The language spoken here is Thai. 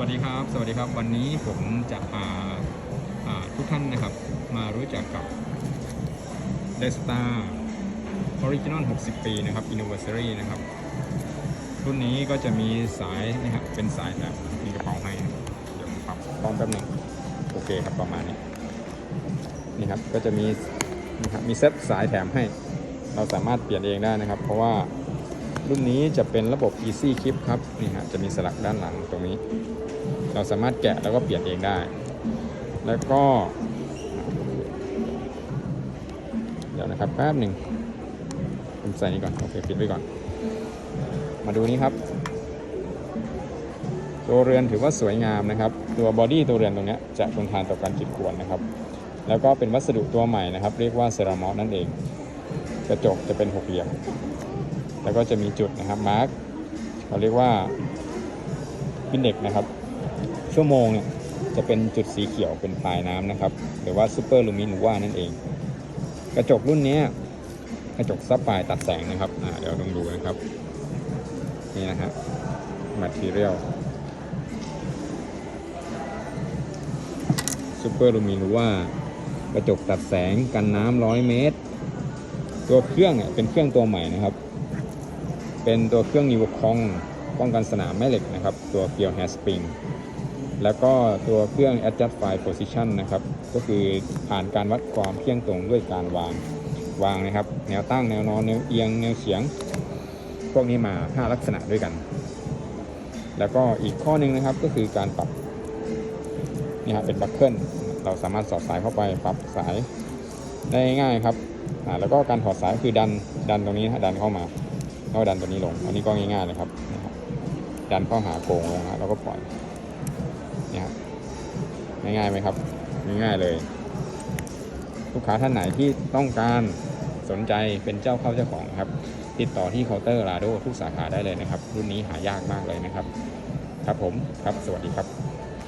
วัสดีครับ สวัสดีครับ วันนี้ผมจะพาาทุกท่านนะครับ มารู้จักกับ d e s t a Original 60 ปีนะครับ Anniversary นะครับ รุ่นนี้ก็จะมีสายนะครับ เป็นสายแบบมีกระเป๋าให้ เดี๋ยวปรับกล้องแป๊บนึงโอเคครับประมาณนี้ นี่ครับ ก็จะมีนะครับ มีเซ็ตสายแถมให้ เราสามารถเปลี่ยนเองได้นะครับ เพราะว่า รุ่นนี้จะเป็นระบบ Easy Clip ครับนี่ฮะจะมีสลักด้านหลังตรงนี้ เราสามารถแกะแล้วก็เปลี่ยนเองได้ แล้วก็ เดี๋ยวนะครับแป๊บหนึ่งผมใส่นี้ก่อนโอเคปิดไว้ก่อน มาดูนี้ครับ ตัวเรือนถือว่าสวยงามนะครับ ตัวบอดี้ตัวเรือนตรงนี้จะทนทานต่อการขีดข่วนนะครับ แล้วก็เป็นวัสดุตัวใหม่นะครับ เรียกว่าเซรามอสนั่นเอง กระจกจะเป็นหกเหลี่ยม แล้วก็จะมีจุดนะครับมาร์กเขาเรียกว่าฟินเด็กนะครับ ชั่วโมงเนี่ยจะเป็นจุดสีเขียวเป็นปลายน้ำนะครับ หรือว่าซูเปอร์ลูมินว่านั่นเอง กระจกรุ่นนี้กระจกซับปลายตัดแสงนะครับเดี๋ยวลองดูนะครับ นี่นะฮะ material ซูเปอร์ลูมินว่ากระจกตัดแสงกันน้ำร้อยเมตร ตัวเครื่องเนี่ยเป็นเครื่องตัวใหม่นะครับ เป็นตัวเครื่องนิวคองป้องกันสนามแม่เหล็กนะครับ ตัวเกียวแฮสปริงแล้วก็ตัวเครื่อง adjust file position นะครับ ก็คือผ่านการวัดความเที่ยงตรงด้วยการวางวางนะครับ แนวตั้งแนวนอนแนวเอียงแนวเฉียง พวกนี้มา 5 ลักษณะด้วยกัน แล้วก็อีกข้อหนึ่งนะครับก็คือการปรับนี่ครับเป็นบัคเกิลเราสามารถสอดสายเข้าไปปรับสายได้ง่ายครับแล้วก็การถอดสายคือดันดันตรงนี้นะดันเข้ามา ก็ดันตัวนี้ลง อันนี้ก็ง่ายๆเลยครับนะครับ ดันเข้าหาโกงลงนะแล้วก็ปล่อยนี่ครับง่ายๆไหมครับ ง่ายๆเลย ลูกค้าท่านไหนที่ต้องการสนใจเป็นเจ้าเข้าเจ้าของครับ ติดต่อที่เคาน์เตอร์ลาโดทุกสาขาได้เลยนะครับ รุ่นนี้หายากมากเลยนะครับ ครับผมครับสวัสดีครับ